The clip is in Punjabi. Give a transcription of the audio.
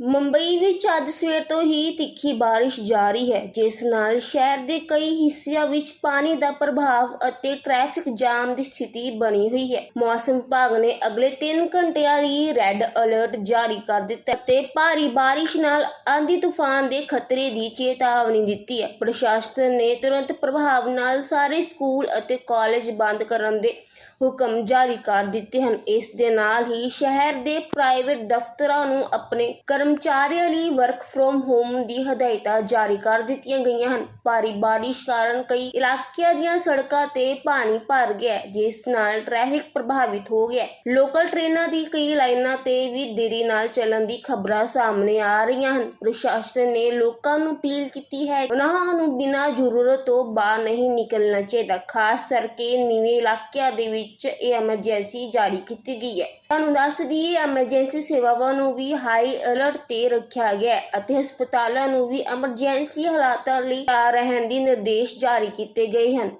ਮੁੰਬਈ ਵਿੱਚ ਅੱਜ ਸਵੇਰ ਤੋਂ ਹੀ ਤਿੱਖੀ ਬਾਰਿਸ਼ ਜਾਰੀ ਹੈ, ਜਿਸ ਨਾਲ ਸ਼ਹਿਰ ਦੇ ਕਈ ਹਿੱਸਿਆਂ ਵਿੱਚ ਪਾਣੀ ਦਾ ਪ੍ਰਭਾਵ ਅਤੇ ਟ੍ਰੈਫਿਕ ਜਾਮ ਦੀ ਸਥਿਤੀ ਬਣੀ ਹੋਈ ਹੈ। ਮੌਸਮ ਵਿਭਾਗ ਨੇ ਅਗਲੇ 3 ਘੰਟਿਆਂ ਲਈ ਰੈੱਡ ਅਲਰਟ ਜਾਰੀ ਕਰ ਦਿੱਤਾ ਤੇ ਭਾਰੀ ਬਾਰਿਸ਼ ਨਾਲ ਆਂਧੀ ਤੂਫਾਨ ਦੇ ਖਤਰੇ ਦੀ ਚੇਤਾਵਨੀ ਦਿੱਤੀ ਹੈ। ਪ੍ਰਸ਼ਾਸਨ ਨੇ ਤੁਰੰਤ ਪ੍ਰਭਾਵ ਨਾਲ ਸਾਰੇ ਸਕੂਲ ਅਤੇ ਕਾਲਜ ਬੰਦ ਕਰਨ ਦੇ ਹੁਕਮ ਜਾਰੀ ਕਰ ਦਿੱਤੇ ਹਨ। ਇਸ ਦੇ ਨਾਲ ਹੀ ਸ਼ਹਿਰ ਦੇ ਪ੍ਰਾਈਵੇਟ ਦਫ਼ਤਰਾਂ ਨੂੰ ਆਪਣੇ ਕਰਮਚਾਰੀਆਂ ਲਈ ਵਰਕ ਫਰੋਮ ਹੋਮ ਦੀ ਹਦਾਇਤਾਂ ਜਾਰੀ ਕਰ ਦਿੱਤੀਆਂ ਗਈਆਂ ਹਨ। ਭਾਰੀ ਬਾਰਿਸ਼ ਕਾਰਨ ਕਈ ਇਲਾਕਿਆਂ ਦੀਆਂ ਸੜਕਾਂ ਤੇ ਪਾਣੀ ਭਰ ਗਿਆ ਜਿਸ ਨਾਲ ਟ੍ਰੈਫਿਕ ਪ੍ਰਭਾਵਿਤ ਹੋ ਗਿਆ ਲੋਕਲ ਟ੍ਰੇਨਾਂ ਦੀ ਕਈ ਲਾਈਨਾਂ ਤੇ ਵੀ ਦੇਰੀ ਨਾਲ ਚੱਲਣ ਦੀ ਖਬਰਾਂ ਸਾਹਮਣੇ ਆ ਰਹੀਆਂ ਹਨ। ਪ੍ਰਸ਼ਾਸਨ ਨੇ ਲੋਕਾਂ ਨੂੰ ਅਪੀਲ ਕੀਤੀ ਹੈ ਉਹਨਾਂ ਨੂੰ ਬਿਨਾਂ ਜ਼ਰੂਰਤ ਤੋਂ ਬਾਹਰ ਨਹੀਂ ਨਿਕਲਣਾ ਚਾਹੀਦਾ। ਖਾਸ ਕਰਕੇ ਨੀਵੇਂ ਇਲਾਕਿਆਂ ਦੇ ਵਿੱਚ ਇਹ ਐਮਰਜੈਂਸੀ ਜਾਰੀ ਕੀਤੀ ਗਈ ਹੈ। ਤੁਹਾਨੂੰ ਦੱਸ ਦਈਏ ਐਮਰਜੈਂਸੀ ਸੇਵਾਵਾਂ ਨੂੰ ਵੀ ਹਾਈ ਅਲਰਟ ਤੇ ਰੱਖਿਆ ਗਿਆ ਅਤੇ ਹਸਪਤਾਲਾਂ ਨੂੰ ਵੀ ਐਮਰਜੈਂਸੀ ਹਾਲਾਤਾਂ ਲਈ ਤਿਆਰ ਰਹਿਣ ਦੇ ਨਿਰਦੇਸ਼ ਜਾਰੀ ਕੀਤੇ ਗਏ ਹਨ।